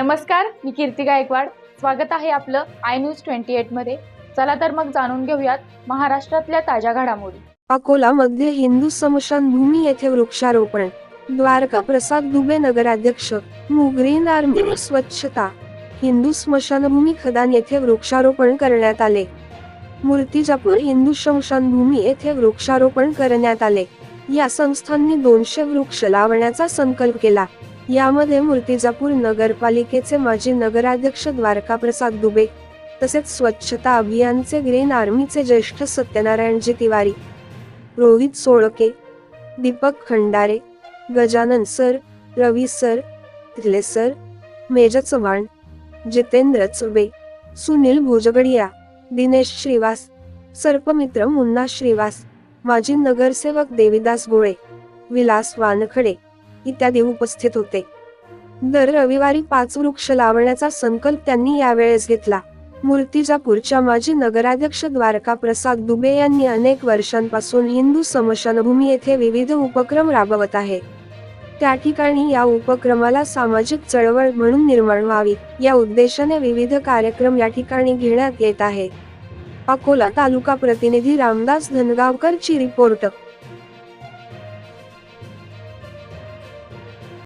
नमस्कार मी कीर्ती गायकवाड. स्वागत आहे आपलं आय न्यूज ट्वेंटी एटमध्ये. चला तर मग जाणून घेऊयात महाराष्ट्रातल्या ताज्या घडामोडी. अकोलामध्ये हिंदू स्मशानभूमी येथे वृक्षारोपण. द्वारका प्रसाद दुबे नगराध्यक्ष मुग्रीन आर्मी स्वच्छता. हिंदू स्मशानभूमी खदान येथे वृक्षारोपण करण्यात आले. मूर्तिजापूर हिंदू स्मशानभूमी येथे वृक्षारोपण करण्यात आले. या संस्थांनी दोनशे वृक्ष लावण्याचा संकल्प केला. यामध्ये मूर्तिजापूर नगरपालिकेचे माजी नगराध्यक्ष द्वारका प्रसाद दुबे तसेच स्वच्छता अभियानचे ग्रीन आर्मीचे ज्येष्ठ सत्यनारायणजी तिवारी रोहित सोळके दीपक खंडारे गजानन सर रवी सर तिथले सर मेजर चव्हाण जितेंद्र चुबे सुनील भुजगडिया दिनेश श्रीवास सर्पमित्र मुन्ना श्रीवास माजी नगरसेवक देविदास गोळे विलास वानखडे इत्यादी उपस्थित होते. दर रविवारी पाच वृक्ष लावण्याचा संकल्प त्यांनी यावेळेस घेतला. मूर्तिजापूरच्या माजी नगराध्यक्ष द्वारका प्रसाद दुबे यांनी अनेक वर्षांपासून हिंदू समशानभूमी येथे विविध उपक्रम राबवत आहे. त्या ठिकाणी या उपक्रमाला सामाजिक चळवळ म्हणून निर्माण व्हावी या उद्देशाने विविध कार्यक्रम या ठिकाणी घेण्यात येत आहे. अकोला तालुका प्रतिनिधी रामदास धनगावकरची रिपोर्ट.